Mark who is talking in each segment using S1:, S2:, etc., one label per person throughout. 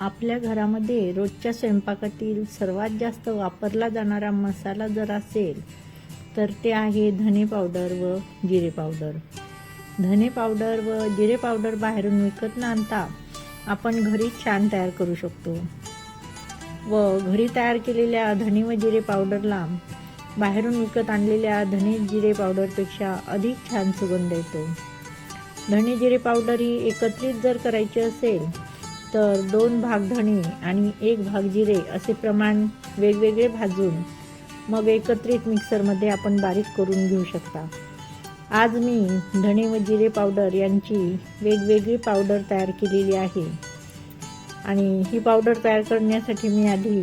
S1: आपल्या घरामध्ये रोजच्या स्वयंपाकातील सर्वात जास्त वापरला जाणारा मसाला जर असेल तर ते आहे धने पावडर व जिरे पावडर. धने पावडर व जिरे पावडर बाहेरून विकत न आणता आपण घरी छान तयार करू शकतो. व घरी तयार केलेल्या धने व जिरे पावडरला बाहेरून विकत आणलेल्या धने जिरे पावडरपेक्षा अधिक छान सुगंध येतो. धने जिरे पावडर ही एकत्रित जर करायची असेल तर दोन भाग धणे आणि एक भाग जिरे असे प्रमाण वेगवेगळे भाजून मग एकत्रित मिक्सरमध्ये आपण बारीक करून घेऊ शकता. आज मी धणे व जिरे पावडर यांची वेगवेगळी पावडर तयार केलेली आहे. आणि ही पावडर तयार करण्यासाठी मी आधी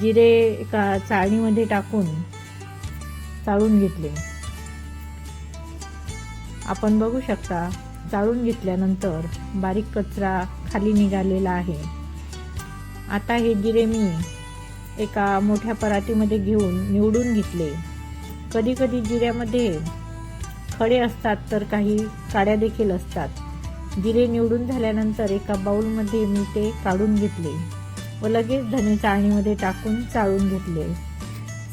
S1: जिरे एका चाळणीमध्ये टाकून चाळून घेतले. आपण बघू शकता चाळून घेतल्यानंतर बारीक कचरा खाली निघालेला आहे. आता हे जिरे मी एका मोठ्या परातीमध्ये घेऊन निवडून घेतले. कधी कधी जिऱ्यामध्ये खडे असतात तर काही काड्या देखील असतात. जिरे निवडून झाल्यानंतर एका बाऊलमध्ये मी ते काढून घेतले व लगेच धने चाळणीमध्ये टाकून चाळून घेतले.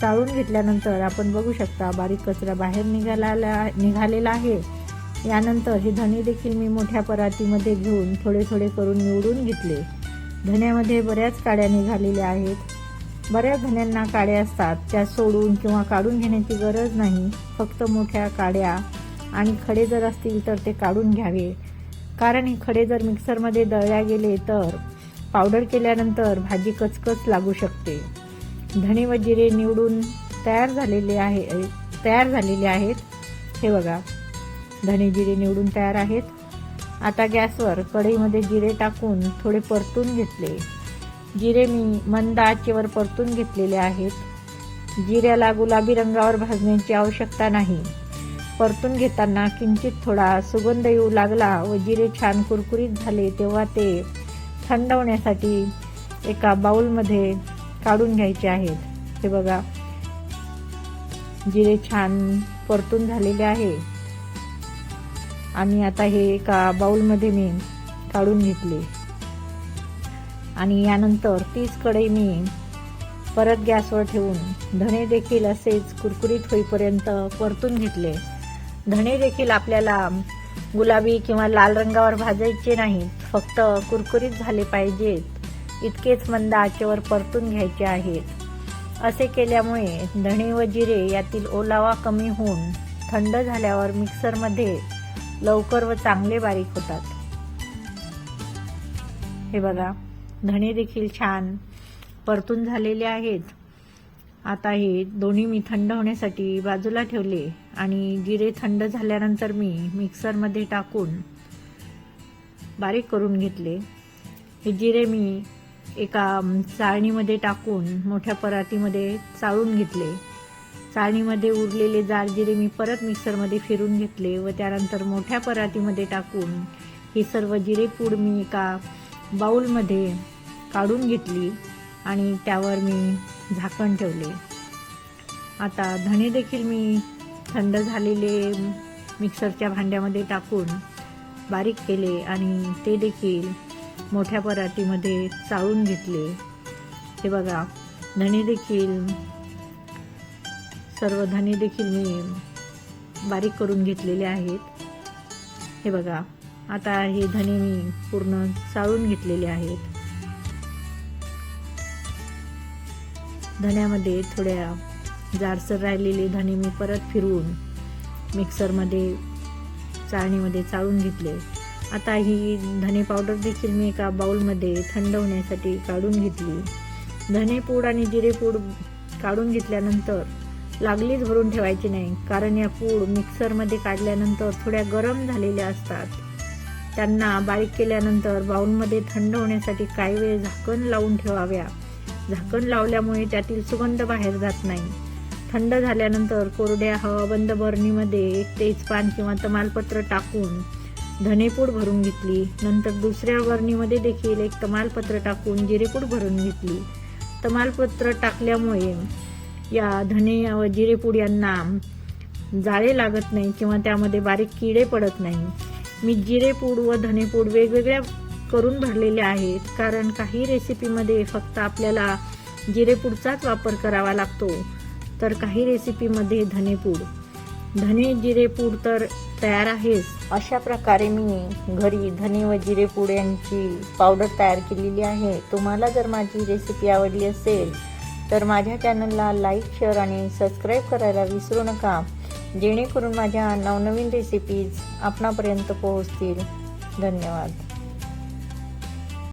S1: चाळून घेतल्यानंतर आपण बघू शकता बारीक कचरा बाहेर निघाला निघालेला आहे. यानंतर हे धणे देखील मी मोठ्या परातीमध्ये घेऊन थोडे थोडे करून निवडून घेतले. धण्यामध्ये बऱ्याच काड्या निघालेल्या आहेत. बऱ्याच धण्यांना काड्या असतात त्या सोडून किंवा काढून घेण्याची गरज नाही. फक्त मोठ्या काड्या आणि खडे जर असतील तर ते काढून घ्यावे. कारण हे खडे जर मिक्सरमध्ये दळल्या गेले तर पावडर केल्यानंतर भाजी कचकच लागू शकते. धणे व जिरे निवडून तयार झालेले आहे तयार झालेले आहेत. हे बघा. धणे जिरे निवडून तयार आहेत. आता गॅसवर कढईमध्ये जिरे टाकून थोडे परतून घेतले. जिरे मी मंद आचेवर परतून घेतलेले आहेत. जिऱ्याला गुलाबी रंगावर भाजण्याची आवश्यकता नाही. परतून घेताना किंचित थोडा सुगंध येऊ लागला व जिरे छान कुरकुरीत झाले तेव्हा ते थंड होण्यासाठी एका बाऊलमध्ये काढून घ्यायचे आहेत. हे बघा. जिरे छान परतून झालेले आहे. आणि आता हे एका बाऊलमध्ये मी काढून घेतले. आणि यानंतर तीच कढई मी परत गॅसवर ठेवून धणे देखील असेच कुरकुरीत होईपर्यंत परतून घेतले. धणे देखील आपल्याला गुलाबी किंवा लाल रंगावर भाजायचे नाहीत फक्त कुरकुरीत झाले पाहिजेत. इतकेच मंद आचेवर परतून घ्यायचे आहेत. असे केल्यामुळे धणे व जिरे यातील ओलावा कमी होऊन थंड झाल्यावर मिक्सरमध्ये लवकर व चांगले बारीक होतात. हे बघा धणे देखील छान परतून झालेले आहेत. आता हे दोन्ही मी थंड होण्यासाठी बाजूला ठेवले आणि जिरे थंड झाल्यानंतर मी मिक्सरमध्ये टाकून बारीक करून घेतले. हे जिरे मी एका चाळणीमध्ये टाकून मोठ्या परातीमध्ये चाळून घेतले. चाळणीमध्ये उरलेले जारजिरे मी परत मिक्सरमध्ये फिरून घेतले व त्यानंतर मोठ्या परातीमध्ये टाकून ही सर्व जिरे पूड मी एका बाऊलमध्ये काढून घेतली आणि त्यावर मी झाकण ठेवले. आता धणे देखील मी थंड झालेले मिक्सरच्या भांड्यामध्ये टाकून बारीक केले आणि ते देखील मोठ्या परातीमध्ये चाळून घेतले. हे बघा धणे देखील सर्व धने देखील मी बारीक करून घेतलेले आहेत. हे बघा आता हे धने मी पूर्ण चाळून घेतलेले आहेत. धण्यामध्ये थोड्या जाडसर राहिलेले धणे मी परत फिरवून मिक्सरमध्ये चाळणीमध्ये चाळून घेतले. आता ही धने पावडर देखील मी एका बाउलमध्ये थंड होण्यासाठी काढून घेतली. धने पूड आणि जिरे पूड काढून घेतल्यानंतर लागलीच भरून ठेवायची नाही. कारण या पूड मिक्सरमध्ये काढल्यानंतर थोड्या गरम झालेल्या असतात. त्यांना बारीक केल्यानंतर बाऊलमध्ये थंड होण्यासाठी काही वेळ झाकण लावून ठेवाव्या. झाकण लावल्यामुळे त्यातील सुगंध बाहेर जात नाही. थंड झाल्यानंतर कोरड्या हवाबंद बरणीमध्ये एक तेजपान किंवा तमालपत्र टाकून धनेपूड भरून घेतली. नंतर दुसऱ्या बरणीमध्ये देखील एक तमालपत्र टाकून जिरेपूड भरून घेतली. तमालपत्र टाकल्यामुळे या धने व जिरेपूड यांना जाळे लागत नाही किंवा त्यामध्ये बारीक किडे पडत नाही. मी जिरेपूड व धनेपूड वेगवेगळ्या करून भरलेले आहेत कारण काही रेसिपीमध्ये फक्त आपल्याला जिरेपूडचाच वापर करावा लागतो तर काही रेसिपीमध्ये धनेपूड धने जिरेपूड तर तयार आहेच. अशा प्रकारे मी घरी धने व जिरेपूड यांची पावडर तयार केलेली आहे. तुम्हाला जर माझी रेसिपी आवडली असेल तर माझ्या चॅनलला लाईक शेअर आणि सबस्क्राईब करायला विसरू नका. जेणेकरून माझ्या नवनवीन रेसिपीज आपणापर्यंत पोहोचतील. धन्यवाद.